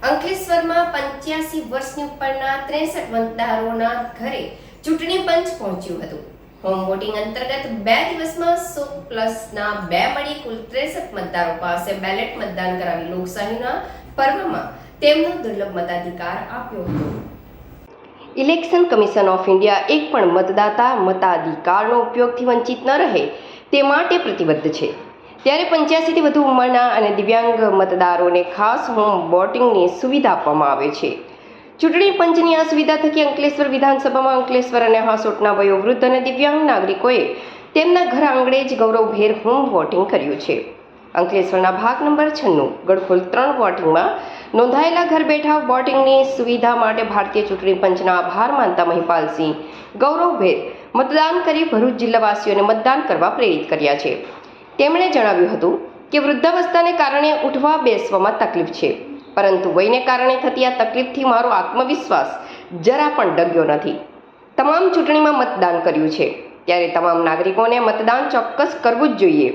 અંકલેશ્વરમાં પંચ્યાસી વર્ષની ઉપરના ત્રેસઠ મતદારોના ઘરે ચૂંટણી પંચ પહોંચ્યું હતું. હોમ વોટિંગ અંતર્ગત બે દિવસમાં સો પ્લસના બે મળી કુલ ત્રેસઠ મતદારો પાસે બેલેટ મતદાન કરાવી લોકશાહીના પર્વમાં તેમનો દુર્લભ મતાધિકાર આપ્યો હતો. ઇલેક્શન કમિશન ઓફ ઇન્ડિયા એક પણ મતદાતા મતાધિકારનો ઉપયોગથી વંચિત ન રહે તે માટે પ્રતિબદ્ધ છે. ત્યારે પંચ્યાસીથી વધુ ઉંમરના અને દિવ્યાંગ મતદારોને ખાસ હોમ વોટિંગની સુવિધા આપવામાં આવે છે. ચૂંટણી પંચની આ સુવિધા થકી અંકલેશ્વર વિધાનસભામાં અંકલેશ્વર અને હાસોટના વયોવૃદ્ધ અને દિવ્યાંગ નાગરિકોએ તેમના ઘર આંગણે જ ગૌરવભેર હોમ વોટિંગ કર્યું છે. અંકલેશ્વરના ભાગ નંબર છન્નું ગડખોલ ત્રણ વોટિંગમાં નોંધાયેલા ઘર બેઠા વોટિંગની સુવિધા માટે ભારતીય ચૂંટણી પંચના આભાર માનતા મહિપાલસિંહ ગૌરવભેર મતદાન કરી ભરૂચ જિલ્લાવાસીઓને મતદાન કરવા પ્રેરિત કર્યા છે. તેમણે જણાવ્યું હતું કે વૃદ્ધાવસ્થાને કારણે ઉઠવા બેસવામાં તકલીફ છે. પરંતુ વયને કારણે થતી આ તકલીફથી મારો આત્મવિશ્વાસ જરા પણ ડગ્યો નથી. તમામ ચૂંટણીમાં મતદાન કર્યું છે. ત્યારે તમામ નાગરિકોને મતદાન ચોક્કસ કરવું જ જોઈએ.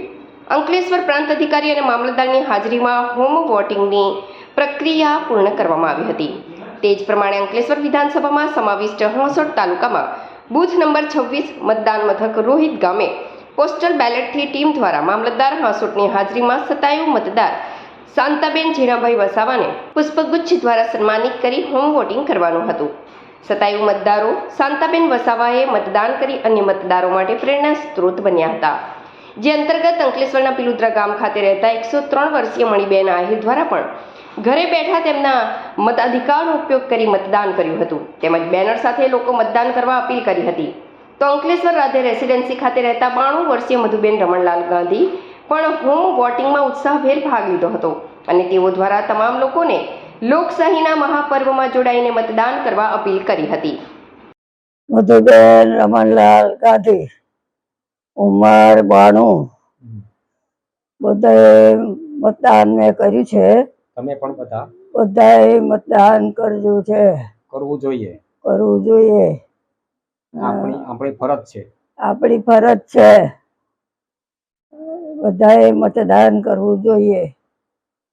અંકલેશ્વર પ્રાંત અધિકારી અને મામલતદારની હાજરીમાં હોમ વોટિંગની પ્રક્રિયા પૂર્ણ કરવામાં આવી હતી. તે જ પ્રમાણે અંકલેશ્વર વિધાનસભામાં સમાવિષ્ટ હોંસોટ તાલુકામાં બૂથ નંબર છવ્વીસ મતદાન મથક રોહિત ગામે પોસ્ટલ બેલેટથી ટીમ દ્વારા મામલતદાર હાંસોટની હાજરીમાં સતાયુ મતદાર. શાંતાબેન ઝીણાભાઈ વસાવાને પુષ્પગુચ્છ દ્વારા સન્માનિત કરી હોમ વોટિંગ કરવાનું હતું. સતાયુ મતદારો શાંતાબેન વસાવાએ મતદાન કરી અન્ય મતદારો માટે પ્રેરણા સ્ત્રોત બન્યા હતા. જે અંતર્ગત અંકલેશ્વરના પિલુદ્રા ગામ ખાતે રહેતા એકસો ત્રણ વર્ષીય મણિબેન આહિર દ્વારા પણ ઘરે બેઠા તેમના મતાધિકારનો ઉપયોગ કરી મતદાન કર્યું હતું. તેમજ બેનર સાથે લોકો મતદાન કરવા અપીલ કરી હતી. અંકલેશ્વર રાધે રેસિડેન્સી ખાતે રહેતા બાણું વર્ષીય મધુબેન રમણલાલ ગાંધી પણ હોમ વોટિંગમાં ઉત્સાહભેર ભાગ લીધો હતો અને તેઓ દ્વારા તમામ લોકોને લોકશાહીના મહાપર્વમાં જોડાઈને મતદાન કરવા અપીલ કરી હતી. મધુબેન રમણલાલ ગાંધી ઉંમર બાણું. બધાએ મતદાન મેં કર્યું છે. તમે પણ બધા? બધાએ મતદાન કરજો છે. કરવું જોઈએ. કરવું જોઈએ. આપણી આપણી ફરજ છે. આપણી ફરજ છે. બધાએ મતદાન કરવું જોઈએ.